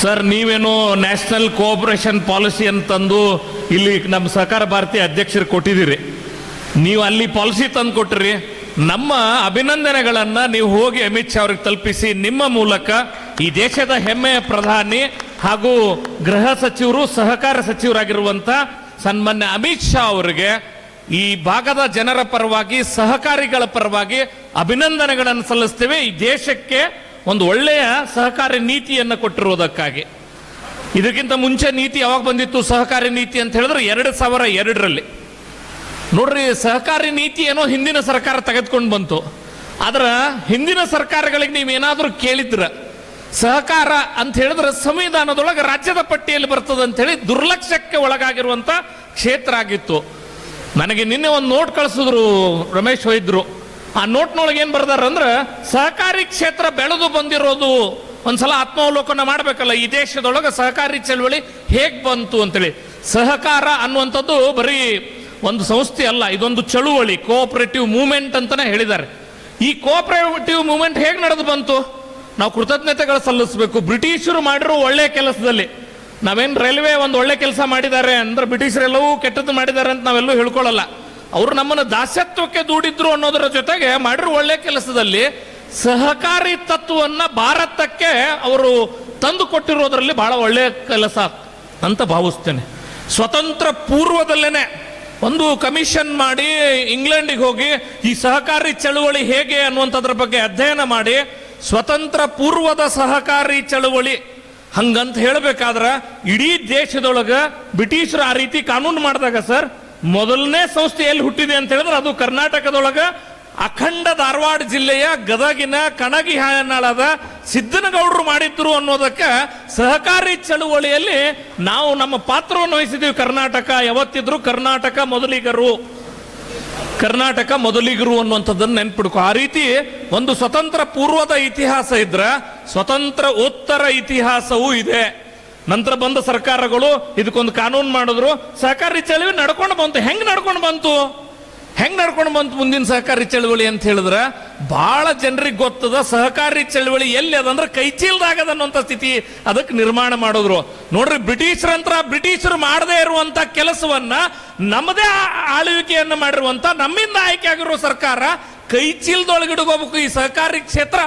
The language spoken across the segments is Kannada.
ಸರ್ ನೀವೇನು ನ್ಯಾಷನಲ್ ಕೋಆಪರೇಷನ್ ಪಾಲಿಸಿ ಅಂತಂದು ಇಲ್ಲಿ ನಮ್ಮ ಸಹಕಾರ ಭಾರತಿ ಅಧ್ಯಕ್ಷರು ಕೊಟ್ಟಿದ್ದೀರಿ. ನೀವು ಅಲ್ಲಿ ಪಾಲಿಸಿ ತಂದು ಕೊಟ್ಟಿರಿ. ನಮ್ಮ ಅಭಿನಂದನೆಗಳನ್ನು ನೀವು ಹೋಗಿ ಅಮಿತ್ ಶಾ ಅವ್ರಿಗೆ ತಲುಪಿಸಿ ನಿಮ್ಮ ಮೂಲಕ ಈ ದೇಶದ ಹೆಮ್ಮೆಯ ಪ್ರಧಾನಿ ಹಾಗೂ ಗೃಹ ಸಚಿವರು, ಸಹಕಾರ ಸಚಿವರಾಗಿರುವಂಥ ಸನ್ಮಾನ್ಯ ಅಮಿತ್ ಶಾ ಅವರಿಗೆ ಈ ಭಾಗದ ಜನರ ಪರವಾಗಿ, ಸಹಕಾರಿಗಳ ಪರವಾಗಿ ಅಭಿನಂದನೆಗಳನ್ನು ಸಲ್ಲಿಸ್ತೇವೆ. ಈ ದೇಶಕ್ಕೆ ಒಂದು ಒಳ್ಳೆಯ ಸಹಕಾರಿ ನೀತಿಯನ್ನು ಕೊಟ್ಟಿರುವುದಕ್ಕಾಗಿ. ಇದಕ್ಕಿಂತ ಮುಂಚೆ ನೀತಿ ಯಾವಾಗ ಬಂದಿತ್ತು? ಸಹಕಾರಿ ನೀತಿ ಅಂತ ಹೇಳಿದ್ರೆ ಎರಡು ಸಾವಿರ ಎರಡರಲ್ಲಿ. ನೋಡ್ರಿ, ಸಹಕಾರಿ ನೀತಿ ಏನೋ ಹಿಂದಿನ ಸರ್ಕಾರ ತೆಗೆದುಕೊಂಡು ಬಂತು. ಆದ್ರೆ ಹಿಂದಿನ ಸರ್ಕಾರಗಳಿಗೆ ನೀವು ಏನಾದರೂ ಕೇಳಿದ್ರ, ಸಹಕಾರ ಅಂತ ಹೇಳಿದ್ರೆ ಸಂವಿಧಾನದೊಳಗೆ ರಾಜ್ಯದ ಪಟ್ಟಿಯಲ್ಲಿ ಬರ್ತದೆ ಅಂತ ಹೇಳಿ ದುರ್ಲಕ್ಷ್ಯಕ್ಕೆ ಒಳಗಾಗಿರುವಂತ ಕ್ಷೇತ್ರ ಆಗಿತ್ತು. ನನಗೆ ನಿನ್ನೆ ಒಂದು ನೋಟ್ ಕಳಿಸಿದ್ರು ರಮೇಶ್ ವೈದ್ಯರು. ಆ ನೋಟ್ನೊಳಗೆ ಏನ್ ಬರ್ದಾರ ಅಂದ್ರೆ ಸಹಕಾರಿ ಕ್ಷೇತ್ರ ಬೆಳೆದು ಬಂದಿರೋದು ಒಂದ್ಸಲ ಆತ್ಮಾವಲೋಕನ ಮಾಡಬೇಕಲ್ಲ, ಈ ದೇಶದೊಳಗೆ ಸಹಕಾರಿ ಚಳವಳಿ ಹೇಗೆ ಬಂತು ಅಂತೇಳಿ. ಸಹಕಾರ ಅನ್ನುವಂಥದ್ದು ಬರೀ ಒಂದು ಸಂಸ್ಥೆ ಅಲ್ಲ, ಇದೊಂದು ಚಳುವಳಿ ಕೋಆಪರೇಟಿವ್ ಮೂವ್ಮೆಂಟ್ ಅಂತಾನೆ ಹೇಳಿದ್ದಾರೆ. ಈ ಕೋಆಪರೇಟಿವ್ ಮೂವ್ಮೆಂಟ್ ಹೇಗೆ ನಡೆದು ಬಂತು? ನಾವು ಕೃತಜ್ಞತೆಗಳು ಸಲ್ಲಿಸಬೇಕು. ಬ್ರಿಟಿಷರು ಮಾಡಿರೋ ಒಳ್ಳೆಯ ಕೆಲಸದಲ್ಲಿ. ನಾವೇನ್ ರೈಲ್ವೆ ಒಂದು ಒಳ್ಳೆ ಕೆಲಸ ಮಾಡಿದ್ದಾರೆ ಅಂದ್ರೆ ಬ್ರಿಟಿಷರೆಲ್ಲವೂ ಕೆಟ್ಟದ್ದು ಮಾಡಿದ್ದಾರೆ ಅಂತ ನಾವೆಲ್ಲೂ ಹೇಳ್ಕೊಳ್ಳಲ್ಲ. ಅವರು ನಮ್ಮನ್ನು ದಾಸ್ಯತ್ವಕ್ಕೆ ದೂಡಿದ್ರು ಅನ್ನೋದರ ಜೊತೆಗೆ ಮಾಡಿರೋ ಒಳ್ಳೆ ಕೆಲಸದಲ್ಲಿ ಸಹಕಾರಿ ತತ್ವವನ್ನು ಭಾರತಕ್ಕೆ ಅವರು ತಂದು ಕೊಟ್ಟಿರೋದ್ರಲ್ಲಿ ಬಹಳ ಒಳ್ಳೆಯ ಕೆಲಸ ಅಂತ ಭಾವಿಸ್ತೇನೆ. ಸ್ವತಂತ್ರ ಪೂರ್ವದಲ್ಲೇನೆ ಒಂದು ಕಮಿಷನ್ ಮಾಡಿ ಇಂಗ್ಲೆಂಡಿಗೆ ಹೋಗಿ ಈ ಸಹಕಾರಿ ಚಳುವಳಿ ಹೇಗೆ ಅನ್ನುವಂಥದ್ರ ಬಗ್ಗೆ ಅಧ್ಯಯನ ಮಾಡಿ ಸ್ವತಂತ್ರ ಪೂರ್ವದ ಸಹಕಾರಿ ಚಳುವಳಿ ಹಂಗಂತ ಹೇಳಬೇಕಾದ್ರೆ ಇಡೀ ದೇಶದೊಳಗೆ ಬ್ರಿಟಿಷರು ಆ ರೀತಿ ಕಾನೂನು ಮಾಡಿದಾಗ ಸರ್ ಮೊದಲನೇ ಸಂಸ್ಥೆ ಎಲ್ಲಿ ಹುಟ್ಟಿದೆ ಅಂತ ಹೇಳಿದ್ರೆ ಅದು ಕರ್ನಾಟಕದೊಳಗ ಅಖಂಡ ಧಾರವಾಡ ಜಿಲ್ಲೆಯ ಗದಗಿನ ಕಣಗಿ ಹಾಯನಾಳದ ಸಿದ್ದನಗೌಡರು ಮಾಡಿದ್ರು ಅನ್ನೋದಕ್ಕೆ ಸಹಕಾರಿ ಚಳುವಳಿಯಲ್ಲಿ ನಾವು ನಮ್ಮ ಪಾತ್ರವನ್ನು ವಹಿಸಿದ್ದೀವಿ ಕರ್ನಾಟಕ. ಯಾವತ್ತಿದ್ರು ಕರ್ನಾಟಕ ಮೊದಲಿಗರು. ಕರ್ನಾಟಕ ಮೊದಲಿಗರು ಅನ್ನುವಂಥದ್ದನ್ನು ನೆನ್ಪಿಡ್ಕೊ. ಆ ರೀತಿ ಒಂದು ಸ್ವತಂತ್ರ ಪೂರ್ವದ ಇತಿಹಾಸ ಇದ್ರೆ ಸ್ವತಂತ್ರ ಉತ್ತರ ಇತಿಹಾಸವೂ ಇದೆ. ನಂತರ ಬಂದ ಸರ್ಕಾರಗಳು ಇದಕ್ಕೊಂದು ಕಾನೂನು ಮಾಡಿದ್ರು, ಸಹಕಾರಿ ಚಳವಳಿ ನಡ್ಕೊಂಡು ಬಂತು. ಹೆಂಗೆ ನಡ್ಕೊಂಡು ಬಂತು? ಹೆಂಗೆ ನಡ್ಕೊಂಡು ಬಂತು ಮುಂದಿನ ಸಹಕಾರಿ ಚಳವಳಿ ಅಂತ ಹೇಳಿದ್ರೆ ಬಹಳ ಜನರಿಗೆ ಗೊತ್ತದ ಸಹಕಾರಿ ಚಳವಳಿ ಎಲ್ಲಿ ಅದಂದ್ರೆ ಕೈ ಸ್ಥಿತಿ ಅದಕ್ಕೆ ನಿರ್ಮಾಣ ಮಾಡಿದ್ರು. ನೋಡ್ರಿ ಬ್ರಿಟಿಷರಂತರ ಬ್ರಿಟಿಷರು ಮಾಡದೇ ಇರುವಂತ ಕೆಲಸವನ್ನ ನಮ್ಮದೇ ಆಳ್ವಿಕೆಯನ್ನು ಮಾಡಿರುವಂಥ ನಮ್ಮಿಂದ ಆಯ್ಕೆ ಆಗಿರೋ ಸರ್ಕಾರ ಕೈ ಚೀಲದೊಳಗೆ ಹಿಡ್ಕೋಬೇಕು ಈ ಸಹಕಾರಿ ಕ್ಷೇತ್ರ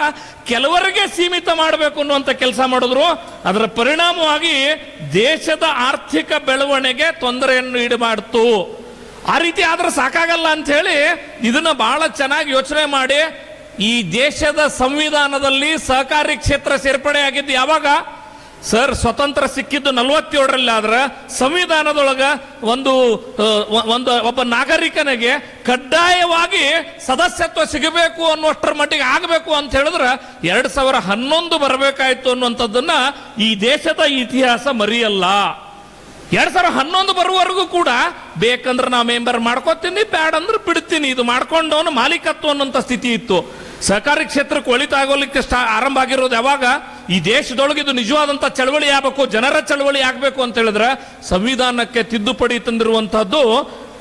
ಕೆಲವರಿಗೆ ಸೀಮಿತ ಮಾಡಬೇಕು ಅನ್ನುವಂಥ ಕೆಲಸ ಮಾಡಿದ್ರು. ಅದರ ಪರಿಣಾಮವಾಗಿ ದೇಶದ ಆರ್ಥಿಕ ಬೆಳವಣಿಗೆ ತೊಂದರೆಯನ್ನು ಈಡು ಆ ರೀತಿ ಆದ್ರೆ ಸಾಕಾಗಲ್ಲ ಅಂತ ಹೇಳಿ ಇದನ್ನ ಬಹಳ ಚೆನ್ನಾಗಿ ಯೋಚನೆ ಮಾಡಿ ಈ ದೇಶದ ಸಂವಿಧಾನದಲ್ಲಿ ಸಹಕಾರಿ ಕ್ಷೇತ್ರ ಸೇರ್ಪಡೆ ಆಗಿದ್ದು ಯಾವಾಗ? ಸರ್, ಸ್ವತಂತ್ರ ಸಿಕ್ಕಿದ್ದು ನಲವತ್ತೇಳರಲ್ಲಿ ಆದ್ರೆ ಸಂವಿಧಾನದೊಳಗ ಒಂದು ಒಂದು, ಒಬ್ಬ ನಾಗರಿಕನಿಗೆ ಕಡ್ಡಾಯವಾಗಿ ಸದಸ್ಯತ್ವ ಸಿಗಬೇಕು ಅನ್ನುವಷ್ಟರ ಮಟ್ಟಿಗೆ ಆಗಬೇಕು ಅಂತ ಹೇಳಿದ್ರೆ ಎರಡು ಸಾವಿರ ಹನ್ನೊಂದು ಬರಬೇಕಾಯ್ತು ಅನ್ನುವಂಥದ್ದನ್ನ ಈ ದೇಶದ ಇತಿಹಾಸ ಮರಿಯಲ್ಲ. ಎರಡ್ ಸಾವಿರ ಹನ್ನೊಂದು ಬರುವವರೆಗೂ ಕೂಡ ಬೇಕಂದ್ರೆ ನಾವು ಮೆಂಬರ್ ಮಾಡ್ಕೋತೀನಿ ಬ್ಯಾಡ್ ಅಂದ್ರೆ ಬಿಡ್ತೀನಿ. ಇದು ಮಾಡ್ಕೊಂಡವನು ಮಾಲೀಕತ್ವ ಅನ್ನುವಂಥ ಸ್ಥಿತಿ ಇತ್ತು. ಸಹಕಾರಿ ಕ್ಷೇತ್ರಕ್ಕೆ ಒಳಿತಾಗೋಲಿಕ್ಕೆ ಸ್ಟಾ, ಆರಂಭ ಆಗಿರೋದು ಯಾವಾಗ? ಈ ದೇಶದೊಳಗೆ ಇದು ನಿಜವಾದಂಥ ಚಳವಳಿ ಆಗಬೇಕು, ಜನರ ಚಳವಳಿ ಆಗಬೇಕು ಅಂತ ಹೇಳಿದ್ರೆ ಸಂವಿಧಾನಕ್ಕೆ ತಿದ್ದುಪಡಿ ತಂದಿರುವಂತಹದ್ದು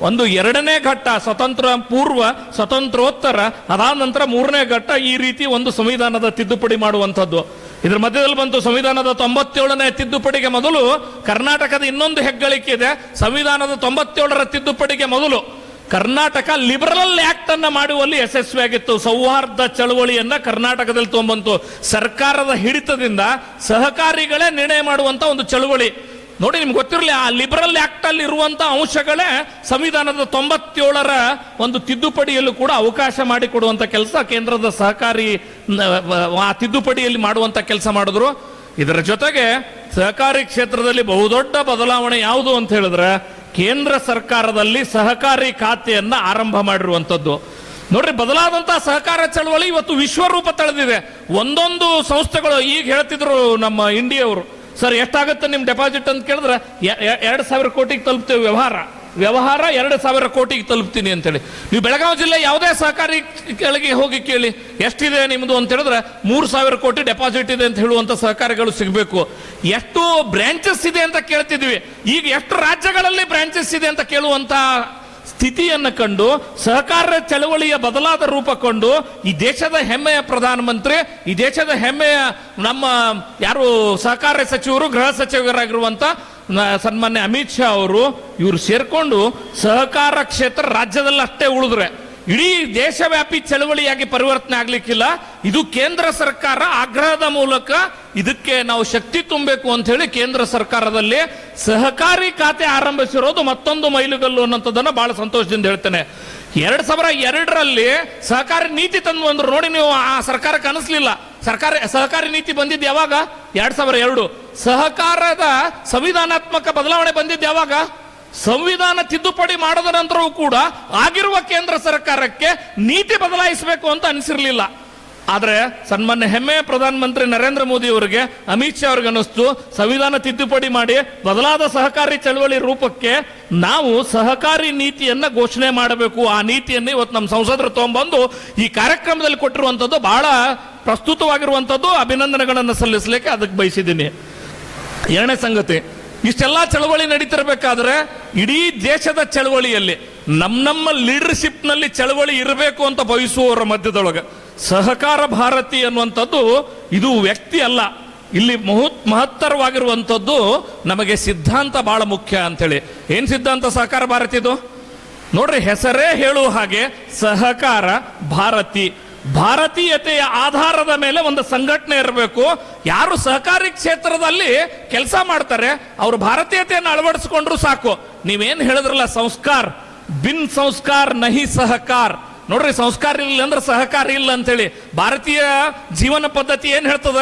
ಒಂದು ಎರಡನೇ ಘಟ್ಟ, ಸ್ವತಂತ್ರ, ಪೂರ್ವ ಸ್ವತಂತ್ರೋತ್ತರ, ಅದಾದ ನಂತರ ಮೂರನೇ ಘಟ್ಟ ಈ ರೀತಿ ಒಂದು ಸಂವಿಧಾನದ ತಿದ್ದುಪಡಿ ಮಾಡುವಂಥದ್ದು ಇದ್ರ ಮಧ್ಯದಲ್ಲಿ ಬಂತು ಸಂವಿಧಾನದ ತೊಂಬತ್ತೇಳನೇ ತಿದ್ದುಪಡಿಗೆ ಮೊದಲು ಕರ್ನಾಟಕದ ಇನ್ನೊಂದು ಹೆಗ್ಗಳಿಕೆ ಇದೆ, ಸಂವಿಧಾನದ ತೊಂಬತ್ತೇಳರ ತಿದ್ದುಪಡಿಗೆ ಮೊದಲು. ಕರ್ನಾಟಕ ಲಿಬರಲ್ ಆಕ್ಟ್ ಅನ್ನ ಮಾಡುವಲ್ಲಿ ಯಶಸ್ವಿಯಾಗಿತ್ತು ಸೌಹಾರ್ದ ಚಳವಳಿಯನ್ನ ಕರ್ನಾಟಕದಲ್ಲಿ ತೊಗೊಂಬಂತು. ಸರ್ಕಾರದ ಹಿಡಿತದಿಂದ ಸಹಕಾರಿಗಳೇ ನಿರ್ಣಯ ಮಾಡುವಂತ ಒಂದು ಚಳವಳಿ. ನೋಡಿ, ನಿಮ್ಗೆ ಗೊತ್ತಿರಲಿ, ಆ ಲಿಬರಲ್ ಆಕ್ಟ್ ಅಲ್ಲಿ ಇರುವಂತ ಅಂಶಗಳೇ ಸಂವಿಧಾನದ ತೊಂಬತ್ತೇಳರ ಒಂದು ತಿದ್ದುಪಡಿಯಲ್ಲೂ ಕೂಡ ಅವಕಾಶ ಮಾಡಿಕೊಡುವಂತ ಕೆಲಸ ಕೇಂದ್ರದ ಸಹಕಾರಿ ಆ ತಿದ್ದುಪಡಿಯಲ್ಲಿ ಮಾಡುವಂತ ಕೆಲಸ ಮಾಡಿದ್ರು. ಇದರ ಜೊತೆಗೆ ಸಹಕಾರಿ ಕ್ಷೇತ್ರದಲ್ಲಿ ಬಹುದೊಡ್ಡ ಬದಲಾವಣೆ ಯಾವುದು ಅಂತ ಹೇಳಿದ್ರೆ ಕೇಂದ್ರ ಸರ್ಕಾರದಲ್ಲಿ ಸಹಕಾರಿ ಖಾತೆಯನ್ನು ಆರಂಭ ಮಾಡಿರುವಂತದ್ದು ನೋಡ್ರಿ ಬದಲಾದಂತಹ ಸಹಕಾರ ಚಳವಳಿ ಇವತ್ತು ವಿಶ್ವರೂಪ ತಳೆದಿದೆ. ಒಂದೊಂದು ಸಂಸ್ಥೆಗಳು, ಈಗ ಹೇಳ್ತಿದ್ರು ನಮ್ಮ ಇಂಡಿಯವರು ಸರ್, ಎಷ್ಟಾಗುತ್ತೆ ನಿಮ್ಮ ಡೆಪಾಸಿಟ್ ಅಂತ ಕೇಳಿದ್ರೆ ಎರಡು ಸಾವಿರ ಕೋಟಿಗೆ ತಲುಪ್ತೇವೆ ವ್ಯವಹಾರ. ವ್ಯವಹಾರ ಎರಡು ಸಾವಿರ ಕೋಟಿಗೆ ತಲುಪ್ತೀನಿ ಅಂತೇಳಿ. ನೀವು ಬೆಳಗಾವಿ ಜಿಲ್ಲೆ ಯಾವುದೇ ಸಹಕಾರಿ ಕೆಳಗೆ ಹೋಗಿ ಕೇಳಿ, ಎಷ್ಟಿದೆ ನಿಮ್ಮದು ಅಂತ ಹೇಳಿದ್ರೆ ಮೂರು ಸಾವಿರ ಕೋಟಿ ಡೆಪಾಸಿಟ್ ಇದೆ ಅಂತ ಹೇಳುವಂಥ ಸಹಕಾರಿಗಳು ಸಿಗಬೇಕು. ಎಷ್ಟು ಬ್ರಾಂಚಸ್ ಇದೆ ಅಂತ ಕೇಳ್ತಿದ್ವಿ. ಈಗ ಎಷ್ಟು ರಾಜ್ಯಗಳಲ್ಲಿ ಬ್ರಾಂಚಸ್ ಇದೆ ಅಂತ ಕೇಳುವಂಥ ಸ್ಥಿತಿಯನ್ನು ಕಂಡು, ಸಹಕಾರ ಚಳವಳಿಯ ಬದಲಾದ ರೂಪ ಕಂಡು, ಈ ದೇಶದ ಹೆಮ್ಮೆಯ ಪ್ರಧಾನಮಂತ್ರಿ, ಈ ದೇಶದ ಹೆಮ್ಮೆಯ ನಮ್ಮ ಯಾರು ಸಹಕಾರ ಸಚಿವರು, ಗೃಹ ಸಚಿವರಾಗಿರುವಂತ ನ- ಸನ್ಮಾನ್ಯ ಅಮಿತ್ ಶಾ ಅವರು ಇವರು ಸೇರ್ಕೊಂಡು ಸಹಕಾರ ಕ್ಷೇತ್ರ ರಾಜ್ಯದಲ್ಲಿ ಅಷ್ಟೇ ಉಳಿದ್ರೆ. ಇಡೀ ದೇಶವ್ಯಾಪಿ ಚಳವಳಿಯಾಗಿ ಪರಿವರ್ತನೆ ಆಗ್ಲಿಕ್ಕಿಲ್ಲ. ಇದು ಕೇಂದ್ರ ಸರ್ಕಾರ ಆಗ್ರಹದ ಮೂಲಕ ಇದಕ್ಕೆ ನಾವು ಶಕ್ತಿ ತುಂಬಬೇಕು ಅಂತ ಹೇಳಿ ಕೇಂದ್ರ ಸರ್ಕಾರದಲ್ಲಿ ಸಹಕಾರಿ ಖಾತೆ ಆರಂಭಿಸಿರೋದು ಮತ್ತೊಂದು ಮೈಲುಗಲ್ಲು ಅನ್ನೋಂಥದ್ದನ್ನು ಬಹಳ ಸಂತೋಷದಿಂದ ಹೇಳ್ತೇನೆ. ಎರಡ್ ಸಾವಿರ ಎರಡರಲ್ಲಿ ಸಹಕಾರಿ ನೀತಿ ತಂದು ಅಂದ್ರು. ನೋಡಿ ನೀವು ಆ ಸರ್ಕಾರಕ್ಕೆ ಅನಿಸ್ಲಿಲ್ಲ. ಸರ್ಕಾರ, ಸಹಕಾರಿ ನೀತಿ ಬಂದಿದ್ದು ಯಾವಾಗ? ಎರಡ್ ಸಾವಿರ ಎರಡು. ಸಹಕಾರದ ಸಂವಿಧಾನಾತ್ಮಕ ಬದಲಾವಣೆ ಬಂದಿದ್ದು ಯಾವಾಗ? ಸಂವಿಧಾನ ತಿದ್ದುಪಡಿ ಮಾಡಿದ ನಂತರವೂ ಕೂಡ ಆಗಿರುವ ಕೇಂದ್ರ ಸರ್ಕಾರಕ್ಕೆ ನೀತಿ ಬದಲಾಯಿಸಬೇಕು ಅಂತ ಅನಿಸಿರ್ಲಿಲ್ಲ. ಆದ್ರೆ ಸನ್ಮಾನ್ಯ ಹೆಮ್ಮೆಯ ಪ್ರಧಾನಮಂತ್ರಿ ನರೇಂದ್ರ ಮೋದಿ ಅವರಿಗೆ, ಅಮಿತ್ ಶಾ ಅವ್ರಿಗೆ ಅನಿಸ್ತು ಸಂವಿಧಾನ ತಿದ್ದುಪಡಿ ಮಾಡಿ ಬದಲಾದ ಸಹಕಾರಿ ಚಳವಳಿ ರೂಪಕ್ಕೆ ನಾವು ಸಹಕಾರಿ ನೀತಿಯನ್ನ ಘೋಷಣೆ ಮಾಡಬೇಕು. ಆ ನೀತಿಯನ್ನು ಇವತ್ತು ನಮ್ಮ ಸಂಸದರು ತಗೊಂಡ್ಬಂದು ಈ ಕಾರ್ಯಕ್ರಮದಲ್ಲಿ ಕೊಟ್ಟಿರುವಂಥದ್ದು ಬಹಳ ಪ್ರಸ್ತುತವಾಗಿರುವಂಥದ್ದು ಅಭಿನಂದನೆಗಳನ್ನು ಸಲ್ಲಿಸಲಿಕ್ಕೆ ಅದಕ್ಕೆ ಬಯಸಿದ್ದೀನಿ. ಎರಡನೇ ಸಂಗತಿ, ಇಷ್ಟೆಲ್ಲ ಚಳವಳಿ ನಡೀತಿರ್ಬೇಕಾದ್ರೆ ಇಡೀ ದೇಶದ ಚಳವಳಿಯಲ್ಲಿ ನಮ್ಮ ನಮ್ಮ ಲೀಡರ್ಶಿಪ್ನಲ್ಲಿ ಚಳವಳಿ ಇರಬೇಕು ಅಂತ ಬಯಸುವವರ ಮಧ್ಯದೊಳಗೆ ಸಹಕಾರ ಭಾರತಿ ಅನ್ನುವಂಥದ್ದು ಇದು ವ್ಯಕ್ತಿ ಅಲ್ಲ. ಇಲ್ಲಿ ಮಹತ್ ಮಹತ್ತರವಾಗಿರುವಂಥದ್ದು ನಮಗೆ ಸಿದ್ಧಾಂತ ಬಹಳ ಮುಖ್ಯ ಅಂತೇಳಿ ಏನು ಸಿದ್ಧಾಂತ ಸಹಕಾರ ಭಾರತಿದು? ನೋಡ್ರಿ ಹೆಸರೇ ಹೇಳುವ ಹಾಗೆ ಸಹಕಾರ ಭಾರತಿ. ಭಾರತೀಯತೆಯ ಆಧಾರದ ಮೇಲೆ ಒಂದು ಸಂಘಟನೆ ಇರಬೇಕು. ಯಾರು ಸಹಕಾರಿ ಕ್ಷೇತ್ರದಲ್ಲಿ ಕೆಲಸ ಮಾಡ್ತಾರೆ, ಅವರು ಭಾರತೀಯತೆಯನ್ನು ಅಳವಡಿಸಿಕೊಂಡ್ರು ಸಾಕು. ನೀವೇನು ಹೇಳಿದ್ರಲ್ಲ ಸಂಸ್ಕಾರ? ಬಿನ್ ಸಂಸ್ಕಾರ ನಹಿ ಸಹಕಾರ. ನೋಡ್ರಿ, ಸಂಸ್ಕಾರ ಇಲ್ಲ ಅಂದ್ರೆ ಸಹಕಾರ ಇಲ್ಲ ಅಂತೇಳಿ. ಭಾರತೀಯ ಜೀವನ ಪದ್ಧತಿ ಏನು ಹೇಳ್ತದ?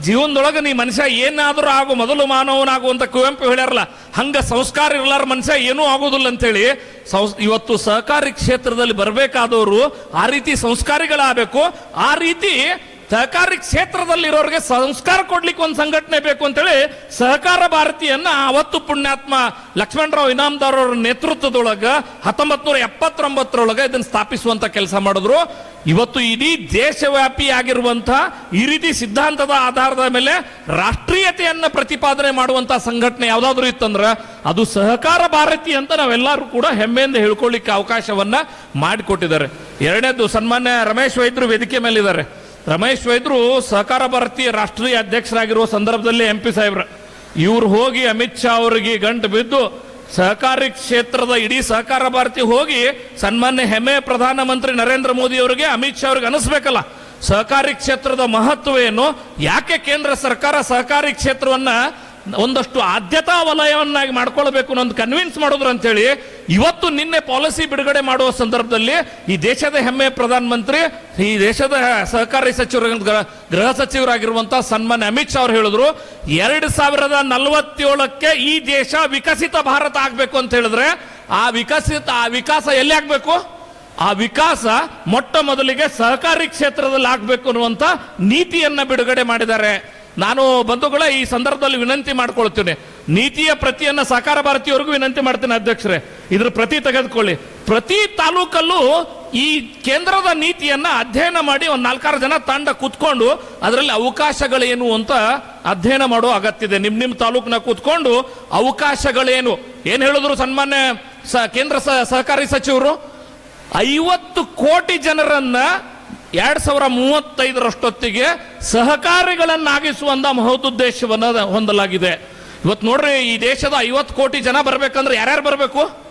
ಜೀವನದೊಳಗೆ ನೀ ಮನುಷ್ಯ ಏನಾದರೂ ಆಗು, ಮೊದಲು ಮಾನವನಾಗು ಅಂತ ಕುವೆಂಪು ಹೇಳ್ಯಾರಲ್ಲ, ಹಂಗ ಸಂಸ್ಕಾರ ಇರಲಾರ ಮನುಷ್ಯ ಏನೂ ಆಗೋದಿಲ್ಲ ಅಂತೇಳಿ. ಸಂಸ್- ಇವತ್ತು ಸಹಕಾರಿ ಕ್ಷೇತ್ರದಲ್ಲಿ ಬರಬೇಕಾದವರು ಆ ರೀತಿ ಸಂಸ್ಕಾರಿಗಳಾಗಬೇಕು. ಆ ರೀತಿ ಸಹಕಾರಿ ಕ್ಷೇತ್ರದಲ್ಲಿರೋರಿಗೆ ಸಂಸ್ಕಾರ ಕೊಡ್ಲಿಕ್ಕೆ ಒಂದು ಸಂಘಟನೆ ಬೇಕು ಅಂತೇಳಿ ಸಹಕಾರ ಭಾರತಿಯನ್ನ ಅವತ್ತು ಪುಣ್ಯಾತ್ಮ ಲಕ್ಷ್ಮಣರಾವ್ ಇನಾಮದಾರ್ ಅವರ ನೇತೃತ್ವದೊಳಗ ಹತ್ತೊಂಬತ್ ನೂರ ಎಪ್ಪತ್ತೊಂಬತ್ತರೊಳಗೆ ಇದನ್ನ ಸ್ಥಾಪಿಸುವಂತ ಕೆಲಸ ಮಾಡಿದ್ರು. ಇವತ್ತು ಇಡೀ ದೇಶವ್ಯಾಪಿ ಆಗಿರುವಂತಹ ಈ ರೀತಿ ಸಿದ್ಧಾಂತದ ಆಧಾರದ ಮೇಲೆ ರಾಷ್ಟ್ರೀಯತೆಯನ್ನು ಪ್ರತಿಪಾದನೆ ಮಾಡುವಂತಹ ಸಂಘಟನೆ ಯಾವುದಾದ್ರೂ ಇತ್ತಂದ್ರೆ ಅದು ಸಹಕಾರ ಭಾರತಿ ಅಂತ ನಾವೆಲ್ಲರೂ ಕೂಡ ಹೆಮ್ಮೆಯಿಂದ ಹೇಳ್ಕೊಳ್ಳಿಕ್ಕೆ ಅವಕಾಶವನ್ನ ಮಾಡಿಕೊಟ್ಟಿದ್ದಾರೆ. ಎರಡನೇದು ಸನ್ಮಾನ್ಯ ರಮೇಶ್ ವೈದ್ಯರು ವೇದಿಕೆ ಮೇಲಿದ್ದಾರೆ. ರಮೇಶ್ ವೈದ್ಯರು ಸಹಕಾರ ಭಾರತಿ ರಾಷ್ಟ್ರೀಯ ಅಧ್ಯಕ್ಷರಾಗಿರುವ ಸಂದರ್ಭದಲ್ಲಿ ಎಂ ಪಿ ಸಾಹೇಬ್ರ. ಇವ್ರು ಹೋಗಿ ಅಮಿತ್ ಶಾ ಅವರಿಗೆ ಗಂಟು ಬಿದ್ದು ಸಹಕಾರಿ ಕ್ಷೇತ್ರದ ಇಡೀ ಸಹಕಾರ ಭಾರತಿ ಹೋಗಿ ಸನ್ಮಾನ್ಯ ಹೆಮ್ಮೆ ಪ್ರಧಾನಮಂತ್ರಿ ನರೇಂದ್ರ ಮೋದಿ ಅವರಿಗೆ ಅಮಿತ್ ಶಾ ಅವ್ರಿಗೆ ಅನಿಸ್ಬೇಕಲ್ಲ. ಸಹಕಾರಿ ಕ್ಷೇತ್ರದ ಮಹತ್ವ ಏನು? ಯಾಕೆ ಕೇಂದ್ರ ಸರ್ಕಾರ ಸಹಕಾರಿ ಕ್ಷೇತ್ರವನ್ನ ಒಂದಷ್ಟು ಆದ್ಯತಾ ವಲಯವನ್ನಾಗಿ ಮಾಡ್ಕೊಳ್ಬೇಕು ಅನ್ನೋದು ಕನ್ವಿನ್ಸ್ ಮಾಡಿದ್ರು ಅಂತೇಳಿ ಇವತ್ತು ನಿನ್ನೆ ಪಾಲಿಸಿ ಬಿಡುಗಡೆ ಮಾಡುವ ಸಂದರ್ಭದಲ್ಲಿ ಈ ದೇಶದ ಹೆಮ್ಮೆಯ ಪ್ರಧಾನಮಂತ್ರಿ, ಈ ದೇಶದ ಸಹಕಾರಿ ಸಚಿವರು ಗೃಹ- ಸಚಿವರಾಗಿರುವಂತಹ ಸನ್ಮಾನ್ಯ ಅಮಿತ್ ಶಾ ಅವರು ಹೇಳಿದ್ರು, ಎರಡು ಸಾವಿರದ ನಲವತ್ತೇಳಕ್ಕೆ ಈ ದೇಶ ವಿಕಸಿತ ಭಾರತ ಆಗಬೇಕು ಅಂತ ಹೇಳಿದ್ರೆ ಆ ವಿಕಸಿತ, ಆ ವಿಕಾಸ ಎಲ್ಲಿ ಆಗಬೇಕು? ಆ ವಿಕಾಸ ಮೊಟ್ಟ ಮೊದಲಿಗೆ ಸಹಕಾರಿ ಕ್ಷೇತ್ರದಲ್ಲಿ ಆಗಬೇಕು ಅನ್ನುವಂತ ನೀತಿಯನ್ನ ಬಿಡುಗಡೆ ಮಾಡಿದ್ದಾರೆ. ನಾನು ಬಂಧುಗಳ ಈ ಸಂದರ್ಭದಲ್ಲಿ ವಿನಂತಿ ಮಾಡ್ಕೊಳ್ತೇನೆ. ನೀತಿಯ ಪ್ರತಿಯನ್ನ ಸಹಕಾರ ಭಾರತಿಯವರೆಗೂ ವಿನಂತಿ ಮಾಡ್ತೇನೆ ಅಧ್ಯಕ್ಷರೇ. ಇದ್ರ ಪ್ರತಿ ತೆಗೆದುಕೊಳ್ಳಿ. ಪ್ರತಿ ತಾಲೂಕಲ್ಲೂ ಈ ಕೇಂದ್ರದ ನೀತಿಯನ್ನ ಅಧ್ಯಯನ ಮಾಡಿ ಒಂದು ನಾಲ್ಕಾರು ಜನ ತಂಡ ಕೂತ್ಕೊಂಡು ಅದರಲ್ಲಿ ಅವಕಾಶಗಳೇನು ಅಂತ ಅಧ್ಯಯನ ಮಾಡೋ ಅಗತ್ಯ ಇದೆ ನಿಮ್ಮ ನಿಮ್ಮ ತಾಲೂಕಿನ ಕೂತ್ಕೊಂಡು ಅವಕಾಶಗಳೇನು? ಏನು ಹೇಳಿದ್ರು ಸನ್ಮಾನ್ಯ ಸ- ಕೇಂದ್ರ ಸಹಕಾರಿ ಸಚಿವರು? ಐವತ್ತು ಕೋಟಿ ಜನರನ್ನ ಎರಡ್ ಸಾವಿರ ಮೂವತ್ತೈದರಷ್ಟೊತ್ತಿಗೆ ಸಹಕಾರಿಗಳನ್ನಾಗಿಸುವಂಥ ಮಹೋದ್ದೇಶವನ್ನ ಹೊಂದಲಾಗಿದೆ. ಇವತ್ತು ನೋಡ್ರಿ, ಈ ದೇಶದ ಐವತ್ತು ಕೋಟಿ ಜನ ಬರ್ಬೇಕಂದ್ರೆ ಯಾರ್ಯಾರು ಬರಬೇಕು?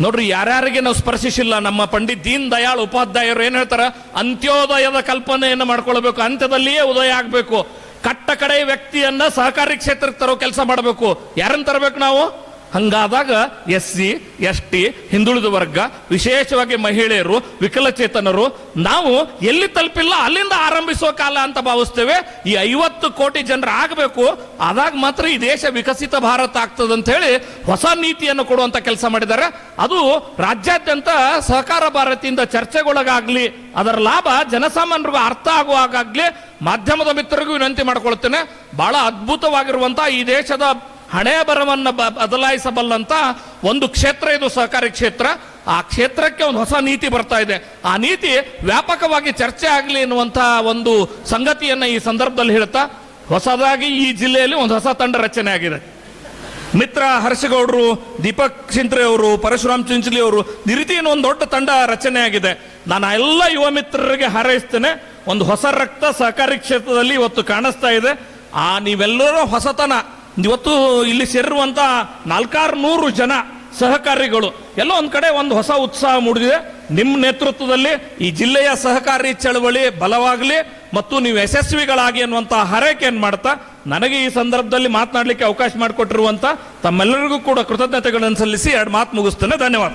ನೋಡ್ರಿ, ಯಾರ್ಯಾರಿಗೆ ನಾವು ಸ್ಪರ್ಶಿಸಿಲ್ಲ. ನಮ್ಮ ಪಂಡಿತ್ ದೀನ್ ದಯಾಳ್ ಉಪಾಧ್ಯಾಯರು ಏನು ಹೇಳ್ತಾರ? ಅಂತ್ಯೋದಯದ ಕಲ್ಪನೆಯನ್ನು ಮಾಡ್ಕೊಳ್ಬೇಕು. ಅಂತ್ಯದಲ್ಲಿಯೇ ಉದಯ ಆಗಬೇಕು. ಕಟ್ಟ ಕಡೆ ವ್ಯಕ್ತಿಯನ್ನ ಸಹಕಾರಿ ಕ್ಷೇತ್ರಕ್ಕೆ ತರೋ ಕೆಲಸ ಮಾಡಬೇಕು. ಯಾರನ್ನು ತರಬೇಕು ನಾವು? ಹಂಗಾದಾಗ ಎಸ್ ಸಿ, ಎಸ್ ಟಿ, ಹಿಂದುಳಿದ ವರ್ಗ, ವಿಶೇಷವಾಗಿ ಮಹಿಳೆಯರು, ವಿಕಲಚೇತನರು, ನಾವು ಎಲ್ಲಿ ತಲುಪಿಲ್ಲ ಅಲ್ಲಿಂದ ಆರಂಭಿಸುವ ಕಾಲ ಅಂತ ಭಾವಿಸ್ತೇವೆ. ಈ ಐವತ್ತು ಕೋಟಿ ಜನರು ಆಗಬೇಕು, ಆದಾಗ ಮಾತ್ರ ಈ ದೇಶ ವಿಕಸಿತ ಭಾರತ ಆಗ್ತದೆ ಅಂತ ಹೇಳಿ ಹೊಸ ನೀತಿಯನ್ನು ಕೊಡುವಂತ ಕೆಲಸ ಮಾಡಿದ್ದಾರೆ. ಅದು ರಾಜ್ಯಾದ್ಯಂತ ಸಹಕಾರ ಭಾರತಿಯಿಂದ ಚರ್ಚೆಗೊಳಗಾಗ್ಲಿ, ಅದರ ಲಾಭ ಜನಸಾಮಾನ್ಯರಿಗೂ ಅರ್ಥ ಆಗುವಾಗಲಿ ಮಾಧ್ಯಮದ ಮಿತ್ರರಿಗೂ ವಿನಂತಿ ಮಾಡ್ಕೊಳ್ತೇನೆ. ಬಹಳ ಅದ್ಭುತವಾಗಿರುವಂತಹ ಈ ದೇಶದ ಹಣೆ ಬರವನ್ನು ಬದಲಾಯಿಸಬಲ್ಲಂತ ಒಂದು ಕ್ಷೇತ್ರ ಇದು, ಸಹಕಾರಿ ಕ್ಷೇತ್ರ. ಆ ಕ್ಷೇತ್ರಕ್ಕೆ ಒಂದು ಹೊಸ ನೀತಿ ಬರ್ತಾ ಇದೆ. ಆ ನೀತಿ ವ್ಯಾಪಕವಾಗಿ ಚರ್ಚೆ ಆಗಲಿ ಎನ್ನುವಂತಹ ಒಂದು ಸಂಗತಿಯನ್ನ ಈ ಸಂದರ್ಭದಲ್ಲಿ ಹೇಳ್ತಾ, ಹೊಸದಾಗಿ ಈ ಜಿಲ್ಲೆಯಲ್ಲಿ ಒಂದು ಹೊಸ ತಂಡ ರಚನೆ ಆಗಿದೆ. ಮಿತ್ರ ಹರ್ಷಗೌಡರು, ದೀಪಕ್ ಸಿಂತ್ರೆ ಅವರು, ಪರಶುರಾಮ್ ಚಿಂಚಲಿ ಅವರು ಈ ರೀತಿ ಒಂದು ದೊಡ್ಡ ತಂಡ ರಚನೆ ಆಗಿದೆ. ನಾನು ಎಲ್ಲ ಯುವ ಮಿತ್ರರಿಗೆ ಹಾರೈಸ್ತೇನೆ, ಒಂದು ಹೊಸ ರಕ್ತ ಸಹಕಾರಿ ಕ್ಷೇತ್ರದಲ್ಲಿ ಇವತ್ತು ಕಾಣಿಸ್ತಾ ಇದೆ. ಆ ನೀವೆಲ್ಲರೂ ಹೊಸತನ. ಇವತ್ತು ಇಲ್ಲಿ ಸೇರಿರುವಂಥ ನಾಲ್ಕಾರು ನೂರು ಜನ ಸಹಕಾರಿಗಳು. ಎಲ್ಲೋ ಒಂದು ಕಡೆ ಒಂದು ಹೊಸ ಉತ್ಸಾಹ ಮೂಡಿದೆ. ನಿಮ್ಮ ನೇತೃತ್ವದಲ್ಲಿ ಈ ಜಿಲ್ಲೆಯ ಸಹಕಾರಿ ಚಳವಳಿ ಬಲವಾಗಲಿ ಮತ್ತು ನೀವು ಯಶಸ್ವಿಗಳಾಗಿ ಅನ್ನುವಂಥ ಹಾರೈಕೆಯನ್ನು ಮಾಡ್ತಾ, ನನಗೆ ಈ ಸಂದರ್ಭದಲ್ಲಿ ಮಾತನಾಡಲಿಕ್ಕೆ ಅವಕಾಶ ಮಾಡಿಕೊಟ್ಟಿರುವಂತ ತಮ್ಮೆಲ್ಲರಿಗೂ ಕೂಡ ಕೃತಜ್ಞತೆಗಳನ್ನು ಸಲ್ಲಿಸಿ ಎರಡು ಮಾತು ಮುಗಿಸ್ತೇನೆ. ಧನ್ಯವಾದ.